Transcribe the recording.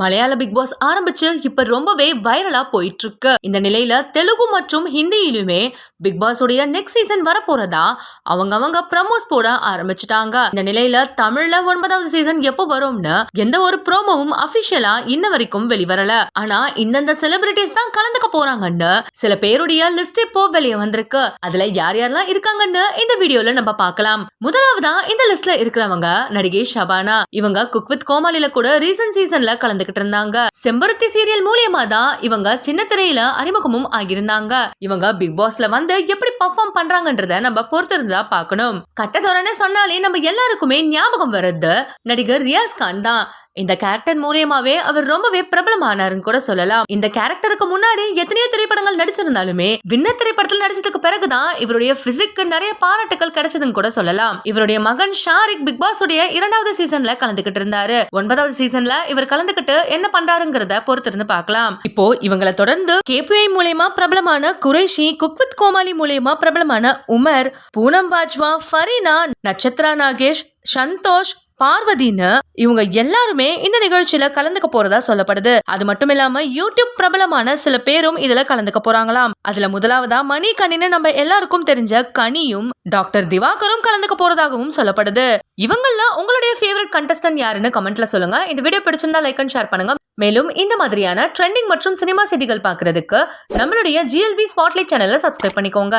மலையாள big pass ஆரம்பிச்சு இப்ப ரொம்பவே வைரலா போயிட்டு இருக்கு இந்த நிலையில தெலுங்கு மற்றும் ஹிந்தியிலுமே பிக் பாஸ் உடைய நெக்ஸ்ட் சீசன் வரப்போறதா அவங்க அவங்க ப்ரமோஸ் போட ஆரம்பிச்சுட்டாங்க. இந்த நிலையில தமிழ்ல ஒன்பதாவது சீசன் எப்போ வரும்னு எந்த ஒரு ப்ரோமோவும் அபிஷியலா இன்ன வரைக்கும் வெளிவரல. ஆனா இந்தந்த செலிபிரிட்டிஸ் தான் கலந்துக்க போறாங்கன்னு சில பேருடைய லிஸ்ட் இப்போ வெளியே வந்திருக்கு. அதுல யார் யாரெல்லாம் இருக்காங்கன்னு இந்த வீடியோல நம்ம பார்க்கலாம். முதலாவதா இந்த லிஸ்ட்ல இருக்கிறவங்க நடிகை ஷபானா. இவங்க குக் வித் கோமாளில கூட ரீசன்ட் சீசன்ல கலந்துகிட்டு இருந்தாங்க செம்பருத்தி சீரியல் மூலியமா தான் இவங்க சின்ன திரையில அறிமுகமும் ஆகியிருந்தாங்க. இவங்க பிக் பாஸ்ல வந்து எப்படி பர்ஃபார்ம் பண்றாங்கன்றத நம்ம பொறுத்திருந்தா பார்க்கணும். கட்டதோரன்னு சொன்னாலே நம்ம எல்லாருக்குமே ஞாபகம் வருது நடிகர் ரியாஸ் கான் தான். இந்த கேரக்டர் மூலியமாவே அவர் ரொம்பவே பிரபலமானாருன்னு கூட சொல்லலாம். இந்த கேரக்டருக்கு முன்னாடி எத்தனையோ திரைப்படங்கள் நடிச்சிருந்தாலுமே விண்ண திரைப்படத்தில் நடிச்சதுக்கு பிறகுதான் இவருடைய பிசிக்கு நிறைய பாராட்டுகள் கிடைச்சதுன்னு கூட சொல்லலாம். இவருடைய மகன் ஷாரிக் பிக் பாஸ் உடைய இரண்டாவது சீசன்ல கலந்துகிட்டு இருந்தாரு. ஒன்பதாவது சீசன்ல இவர் கலந்துகிட்டு என்ன பண்றாருங்கிறத பொறுத்திருந்து பார்க்கலாம். இப்போ இவங்களை தொடர்ந்து கேபிஐ மூலியமா பிரபலமான குறைஷி குக்வித் கோமாளி மூலியமா பிரபலமான உமர் பூனம் பாஜ்வா ஃபரீனா நட்சத்ரா நாகேஷ் சந்தோஷ் பார்வதின்னு இவங்க எல்லாருமே இந்த நிகழ்ச்சியில கலந்துக்க போறதா சொல்லப்படுது. அது மட்டும் இல்லாம யூடியூப் பிரபலமான சில பேரும் இதுல கலந்துக்க போறாங்களாம். அதுல முதலாவதா மணி கணின்னு நம்ம எல்லாருக்கும் தெரிஞ்ச கனியும் டாக்டர் திவாகரும் கலந்துக்க போறதாகவும் சொல்லப்படுது. இவங்கள உங்களுடைய ஃபேவரட் கண்டஸ்டன்ட் யாருன்னு கமெண்ட்ல சொல்லுங்க. இந்த வீடியோ பிடிச்சிருந்தா லைக் அண்ட் ஷேர் பண்ணுங்க. மேலும் இந்த மாதிரியான ட்ரெண்டிங் மற்றும் சினிமா செய்திகள் பார்க்கறதுக்கு நம்மளுடைய ஜிஎல்வி ஸ்பாட்லைட் சேனலை சப்ஸ்கிரைப் பண்ணிக்கோங்க.